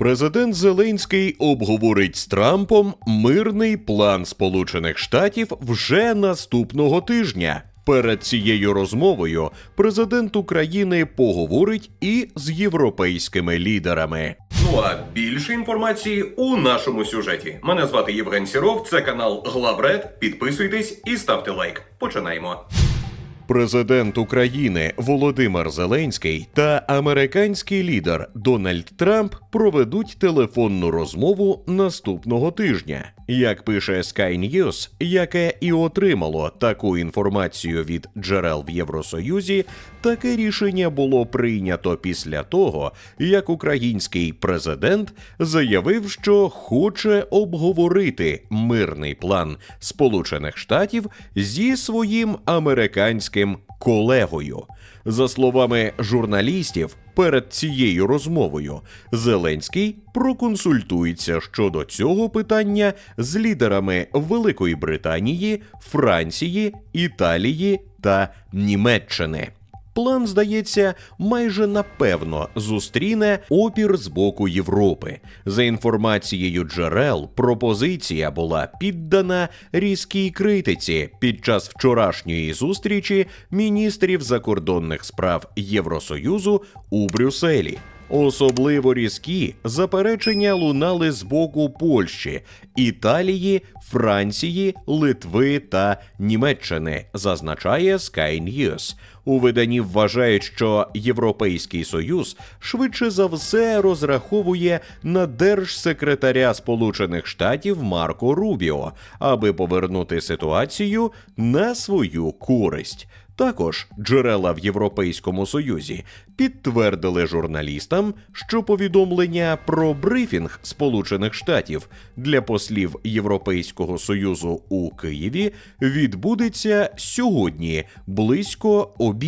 Президент Зеленський обговорить з Трампом мирний план Сполучених Штатів вже наступного тижня. Перед цією розмовою президент України поговорить і з європейськими лідерами. Ну а більше інформації у нашому сюжеті. Мене звати Євген Сіров, це канал Главред. Підписуйтесь і ставте лайк. Починаємо. Президент України Володимир Зеленський та американський лідер Дональд Трамп проведуть телефонну розмову наступного тижня. Як пише Sky News, яке і отримало таку інформацію від джерел в Євросоюзі, таке рішення було прийнято після того, як український президент заявив, що хоче обговорити мирний план Сполучених Штатів зі своїм американським колегою. За словами журналістів, перед цією розмовою Зеленський проконсультується щодо цього питання з лідерами Великої Британії, Франції, Італії та Німеччини. План, здається, майже напевно зустріне опір з боку Європи. За інформацією джерел, пропозиція була піддана різкій критиці під час вчорашньої зустрічі міністрів закордонних справ Євросоюзу у Брюсселі. Особливо різкі заперечення лунали з боку Польщі, Італії, Франції, Литви та Німеччини, зазначає Sky News. У виданні вважають, що Європейський Союз швидше за все розраховує на держсекретаря Сполучених Штатів Марко Рубіо, аби повернути ситуацію на свою користь. Також джерела в Європейському Союзі підтвердили журналістам, що повідомлення про брифінг Сполучених Штатів для послів Європейського Союзу у Києві відбудеться сьогодні близько обіду.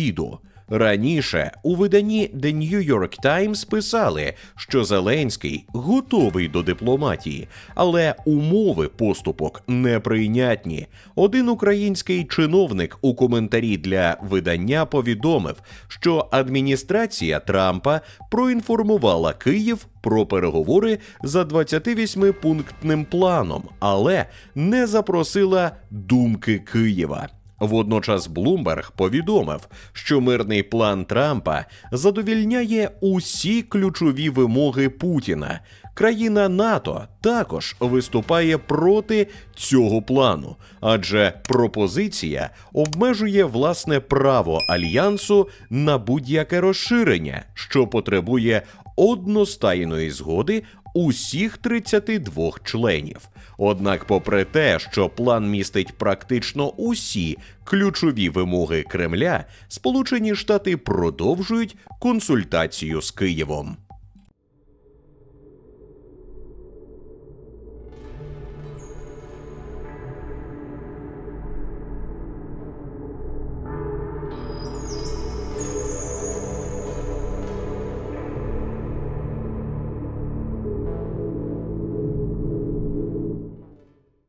Раніше у виданні The New York Times писали, що Зеленський готовий до дипломатії, але умови поступок неприйнятні. Один український чиновник у коментарі для видання повідомив, що адміністрація Трампа проінформувала Київ про переговори за 28-пунктним планом, але не запросила думки Києва. Водночас Блумберг повідомив, що мирний план Трампа задовільняє усі ключові вимоги Путіна. Країна НАТО також виступає проти цього плану, адже пропозиція обмежує власне право альянсу на будь-яке розширення, що потребує одностайної згоди усіх 32 членів. Однак, попри те, що план містить практично усі ключові вимоги Кремля, Сполучені Штати продовжують консультацію з Києвом.